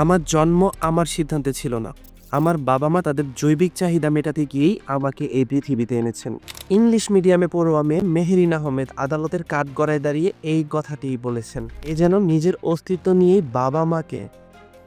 আমার জন্ম আমার সিদ্ধান্তে ছিল না। আমার বাবা মা তাদের জৈবিক চাহিদা মেটাতে গিয়েই আমাকে এই পৃথিবীতে এনেছেন। ইংলিশ মিডিয়ামে পড়ুয়া মেয়ে মেহেরিন আহমেদ আদালতের কাঠগড়ায় দাঁড়িয়ে এই কথাটিই বলেছেন, এ যেন নিজের অস্তিত্ব নিয়েই বাবা মাকে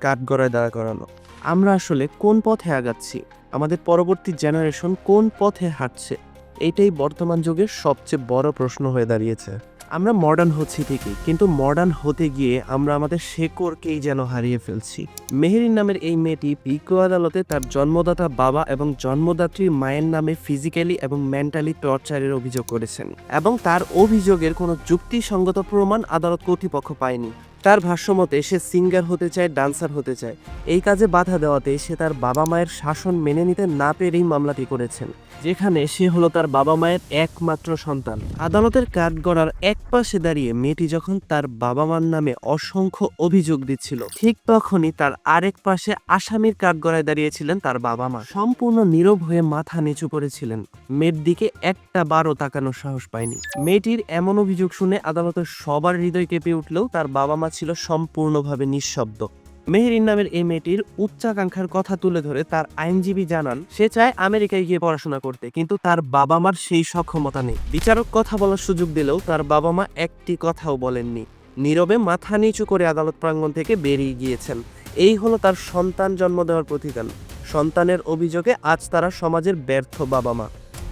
কাঠগড়ায় দাঁড়া করানো। আমরা আসলে কোন পথে আগাচ্ছি? আমাদের পরবর্তী জেনারেশন কোন পথে হাঁটছে? এইটাই বর্তমান যুগের সবচেয়ে বড় প্রশ্ন হয়ে দাঁড়িয়েছে। আমরা মডার্ন হচ্ছি ঠিকই, কিন্তু মডার্ন হতে গিয়ে আমরা আমাদের শেকরকেই যেন হারিয়ে ফেলছি। মেহেরিন নামের এই মেয়েটি পিকো আদালতে তার জন্মদাতা বাবা এবং জন্মদাত্রী মায়ের নামে ফিজিক্যালি এবং মেন্টালি টর্চারের অভিযোগ করেছেন এবং তার অভিযোগের কোনো যুক্তিসঙ্গত প্রমাণ আদালত কর্তৃপক্ষ পায়নি। তার ভাষ্যমতে সে সিঙ্গার হতে চায়, ডান্সার হতে চায়। এই কাজে বাধা দেওয়াতে সে তার বাবা মায়ের শাসন মেনে নিতে না পেরেই মামলাটি করেছেন। যেখানে সে হলো তার বাবা মায়ের একমাত্র সন্তান। আদালতের কাঠগড়ার এক পাশে দাঁড়িয়ে মেয়েটি যখন তার বাবা মার নামে অসংখ্য অভিযোগ দিচ্ছিল, ঠিক তখনই তার আরেক পাশে আসামির কাঠগড়ায় দাঁড়িয়েছিলেন তার বাবা মা। সম্পূর্ণ নীরব হয়ে মাথা নিচু করেছিলেন। মেয়ের দিকে একটা বারও তাকানোর সাহস পায়নি। মেয়েটির এমন অভিযোগ শুনে আদালতের সবার হৃদয় কেঁপে উঠলেও তার বাবা মা ছিল সম্পূর্ণভাবে নিঃশব্দ। মেহেরিন নামের এই মেয়েটির উচ্চাকাঙ্ক্ষার কথা তুলে ধরে তার আইনজীবী জানান, সে চায় আমেরিকায় গিয়ে পড়াশোনা করতে, কিন্তু তার বাবা মার সেই সক্ষমতা নেই। বিচারক কথা বলার সুযোগ দিলেও তার বাবা মা একটি কথাও বলেননি। নীরবে মাথা নিচু করে আদালত প্রাঙ্গণ থেকে বেরিয়ে গিয়েছেন। এই হলো তার সন্তান জন্ম দেওয়ার প্রতিদান। সন্তানের অভিযোগে আজ তারা সমাজের ব্যর্থ বাবা মা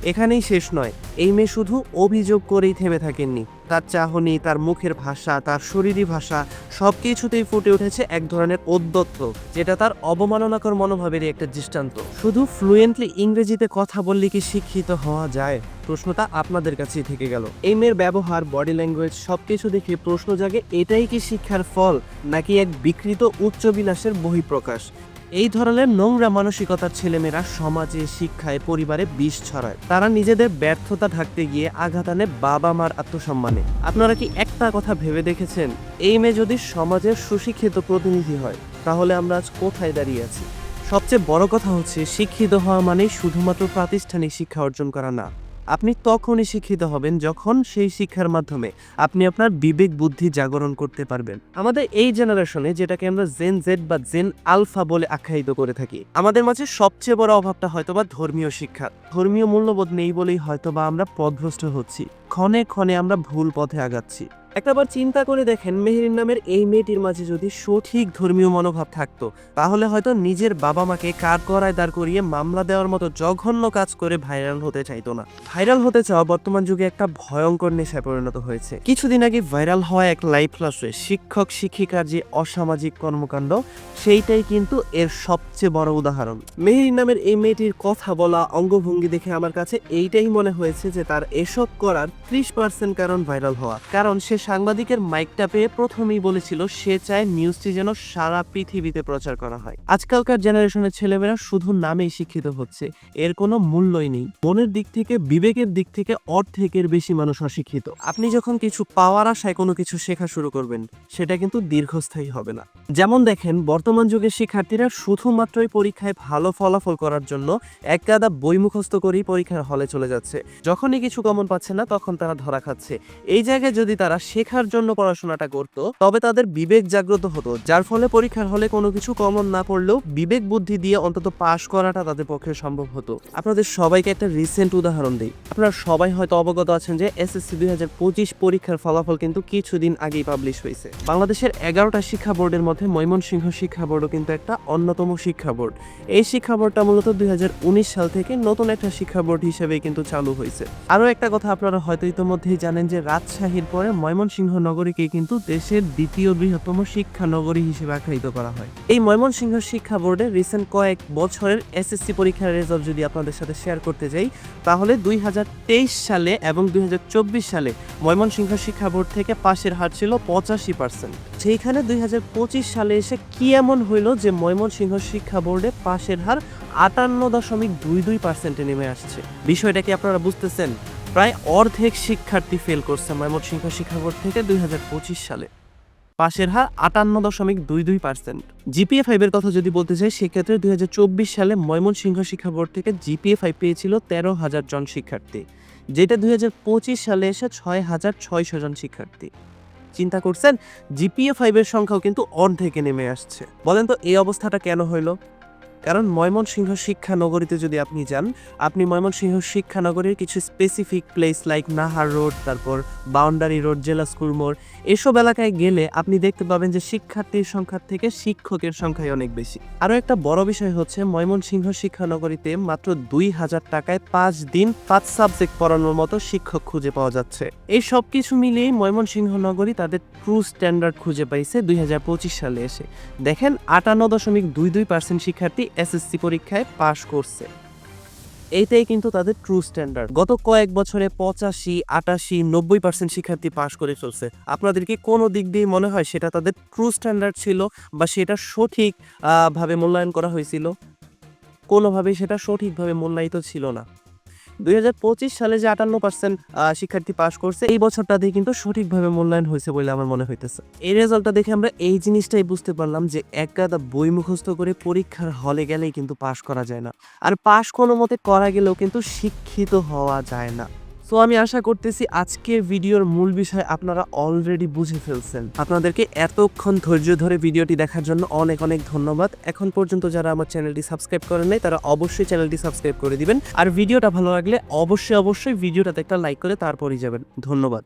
এখানেই শেষ নয়, এই মেয়ে শুধু অভিযোগ করেই থেমে থাকেননি। তার চাহনি, তার মুখের ভাষা, তার শরীরী ভাষা সব কিছুতেই ফুটে উঠেছে এক ধরনের অদ্যত্ত যেটা তার অবমাননাকর মনোভাবেরই একটা দৃষ্টান্ত। শুধু ফ্লুয়েন্টলি ইংরেজিতে কথা বললে কি শিক্ষিত হওয়া যায়? প্রশ্নটা আপনাদের কাছেই থেকে গেল। এই মেয়ের ব্যবহার বডি ল্যাঙ্গুয়েজ সবকিছু দেখে প্রশ্ন জাগে, এটাই কি শিক্ষার ফল, নাকি এক বিকৃত উচ্চবিলাসের বহিঃপ্রকাশ? এই ধরনের নোংরা মানসিকতার ছেলেমেয়েরা সমাজে, শিক্ষায়, পরিবারে বিষ ছড়ায়। তারা নিজেদের ব্যর্থতা ঢাকতে গিয়ে আঘাত আনে বাবা মার আত্মসম্মানে। আপনারা কি একটা কথা ভেবে দেখেছেন? এই মেয়ে যদি সমাজের সুশিক্ষিত প্রতিনিধি হয়, তাহলে আমরা আজ কোথায় দাঁড়িয়ে আছি? সবচেয়ে বড় কথা হচ্ছে, শিক্ষিত হওয়া মানে শুধুমাত্র প্রাতিষ্ঠানিক শিক্ষা অর্জন করা না। আপনি তখনই শিক্ষিত হবেন যখন সেই শিক্ষার মাধ্যমে আপনি আপনার বিবেক বুদ্ধি জাগরণ করতে পারবেন। আমাদের এই জেনারেশনে যেটাকে আমরা জেন জেড বা জেন আলফা বলে আখ্যায়িত করে থাকি, আমাদের মাঝে সবচেয়ে বড় অভাবটা হয়তো বা ধর্মীয় শিক্ষা ধর্মীয় মূল্যবোধ নেই বলেই হয়তো বা আমরা পথভ্রষ্ট হচ্ছি। ক্ষণে ক্ষণে আমরা ভুল পথে আগাচ্ছি। একটাবার চিন্তা করে দেখেন মেহেরিন নামের এই মেয়েটির মাঝে যদি সঠিক ধর্মীয় মনোভাব থাকতো, তাহলে হয়তো নিজের বাবা মাকে কার করায় দাঁড় করিয়ে মামলা দেওয়ার মতো জঘন্য কাজ করে ভাইরাল হতে চাইতো না। ভাইরাল হতে চাওয়া বর্তমান যুগে একটা ভয়ঙ্কর নেশায় পরিণত হয়েছে। কিছুদিন আগে ভাইরাল হওয়া এক লাইভ ক্লাসে শিক্ষক, শিক্ষিকার যে অসামাজিক কর্মকাণ্ড, সেইটাই কিন্তু এর সবচেয়ে বড় উদাহরণ। মেহেরিন নামের এই মেয়েটির কথা বলা অঙ্গভঙ্গি দেখে আমার কাছে এইটাই মনে হয়েছে যে তার এসব করার ত্রিশ পার্সেন্ট কারণ ভাইরাল হওয়া। কারণ সে সাংবাদিকের মাইকটা পেয়ে প্রথমেই বলেছিল, সে চায় নিউজটি যেন সারা পৃথিবীতে প্রচার করা হয়। আজকালকার জেনারেশনের ছেলেমেয়েরা শুধু নামেই শিক্ষিত হচ্ছে, এর কোনো মূল্যই নেই। মনের দিক থেকে, বিবেকের দিক থেকে অর্ধেকের বেশি মানুষ অশিক্ষিত। আপনি যখন কিছু পাওয়ার আশায় কোনো কিছু শেখা শুরু করবেন, সেটা কিন্তু দীর্ঘস্থায়ী হবে না। যেমন দেখেন, বর্তমান যুগের শিক্ষার্থীরা শুধুমাত্রই পরীক্ষায় ভালো ফলাফল করার জন্য এক গাদা বই মুখস্থ করেই পরীক্ষার হলে চলে যাচ্ছে। যখনই কিছু কমন পাচ্ছে না, তখন তারা ধরা খাচ্ছে। এই জায়গায় যদি তারা শেখার জন্য পড়াশোনাটা করত, তবে তাদের বিবেক জাগ্রত হতো, যার ফলে পরীক্ষার হলে কোনো কিছু কমন না পড়লেও বিবেক বুদ্ধি দিয়ে অন্তত পাশ করাটা তাদের পক্ষে সম্ভব হতো। আপনাদের সবাইকে একটা রিসেন্ট উদাহরণ দিই। আপনারা সবাই হয়তো অবগত আছেন যে এসএসসি দুই হাজার পঁচিশ পরীক্ষার ফলাফল কিন্তু কিছুদিন আগেই পাবলিশ হয়েছে। বাংলাদেশের এগারোটা শিক্ষা বোর্ডের মধ্যে ময়মনসিংহ শিক্ষা বোর্ডও কিন্তু একটা অন্যতম শিক্ষা বোর্ড। এই শিক্ষা বোর্ডটা মূলত দুই হাজার উনিশ সাল থেকে নতুন একটা শিক্ষা বোর্ড হিসেবে কিন্তু চালু হয়েছে। আরও একটা কথা আপনারা হয়তো ইতিমধ্যেই জানেন যে রাজশাহীর পরে ময়মনসিংহ নগরীকে কিন্তু দেশের দ্বিতীয় বৃহত্তম শিক্ষা নগরী হিসেবে আখ্যায়িত করা হয়। এই ময়মনসিংহ শিক্ষা বোর্ডের রিসেন্ট কয়েক বছরের এসএসসি পরীক্ষার রেজাল্ট যদি আপনাদের সাথে শেয়ার করতে যাই, তাহলে দুই হাজার তেইশ সালে এবং দুই হাজার চব্বিশ সালে ময়মনসিংহ শিক্ষা বোর্ড থেকে পাশের হার ছিল পঁচাশি পার্সেন্ট সেইখানে দুই হাজার পঁচিশ সালে এসে কি এমন হইল যে ময়মনসিংহ শিক্ষা বোর্ডে পাশের হার আটান্ন দশমিক দুই দুই পার্সেন্টে নেমে আসছে? বিষয়টা কি আপনারা বুঝতেছেন? প্রায় অর্ধেক শিক্ষার্থী ফেল করছে ময়মনসিংহ শিক্ষা বোর্ড থেকে দু হাজার পঁচিশ সালে। পাশের হার আটান্ন দশমিক দুই দুই পার্সেন্ট জিপিএ ফাইভের কথা যদি বলতে চাই সেক্ষেত্রে দুই চব্বিশ সালে ময়মনসিংহ শিক্ষা বোর্ড থেকে জিপিএ ফাইভ পেয়েছিল তেরো হাজার জন শিক্ষার্থী, যেটা দুই হাজার পঁচিশ সালে এসে ছয় হাজার ছয়শো জন শিক্ষার্থী। চিন্তা করছেন জিপিএ ফাইভের সংখ্যাও কিন্তু অর্ধেকে নেমে আসছে। বলেন তো, এই অবস্থাটা কেন হইল? কারণ ময়মনসিংহ শিক্ষানগরীতে যদি আপনি যান, আপনি ময়মনসিংহ শিক্ষানগরীর কিছু specific place like Nahar road, তারপর বাউন্ডারি রোড, জেলা স্কুল মোড়, এসব এলাকায় গেলে আপনি দেখতে পাবেন যে শিক্ষার্থীর সংখ্যার থেকে শিক্ষকের সংখ্যাই অনেক বেশি। আরও একটা বড় বিষয় হচ্ছে ময়মনসিংহ শিক্ষানগরীতে মাত্র দুই হাজার টাকায় পাঁচ দিন পাঁচ সাবজেক্ট পড়ানোর মতো শিক্ষক খুঁজে পাওয়া যাচ্ছে। এই সব কিছু মিলিয়ে ময়মনসিংহ নগরী তাদের ট্রু স্ট্যান্ডার্ড খুঁজে পাইছে দুই হাজার পঁচিশ সালে এসে। দেখেন আটান্ন দশমিক দুই দুই পার্সেন্ট শিক্ষার্থী এসএসসি পরীক্ষায় পাশ করছে। এইটাই কিন্তু তাদের ট্রু স্ট্যান্ডার্ড গত কয়েক বছরে পঁচাশি, আটাশি, নব্বই পার্সেন্ট শিক্ষার্থী পাশ করে চলছে। আপনাদেরকে কোনো দিক দিয়ে মনে হয় সেটা তাদের ট্রু স্ট্যান্ডার্ড ছিল বা সেটা সঠিক ভাবে মূল্যায়ন করা হয়েছিল? কোনোভাবেই সেটা সঠিকভাবে মূল্যায়িত ছিল না। দুই হাজার পঁচিশ সালে যে আটান্ন পার্সেন্ট শিক্ষার্থী পাশ করছে, এই বছরটাতে কিন্তু সঠিকভাবে মূল্যায়ন হয়েছে বলে আমার মনে হইতেছে। এই রেজাল্টটা দেখে আমরা এই জিনিসটাই বুঝতে পারলাম যে এক গাদা বই মুখস্থ করে পরীক্ষার হলে গেলেই কিন্তু পাশ করা যায় না। আর পাশ কোনো মতে করা গেলেও কিন্তু শিক্ষিত হওয়া যায় না। সো আমি আশা করতেছি আজকের ভিডিওর মূল বিষয় আপনারা অলরেডি বুঝে ফেলছেন। আপনাদেরকে এতক্ষণ ধৈর্য ধরে ভিডিওটি দেখার জন্য অনেক অনেক ধন্যবাদ। এখন পর্যন্ত যারা আমার চ্যানেলটি সাবস্ক্রাইব করেন নাই, তারা অবশ্যই চ্যানেলটি সাবস্ক্রাইব করে দিবেন। আর ভিডিওটা ভালো লাগলে অবশ্যই অবশ্যই ভিডিওটাতে একটা লাইক করে তারপরই যাবেন। ধন্যবাদ।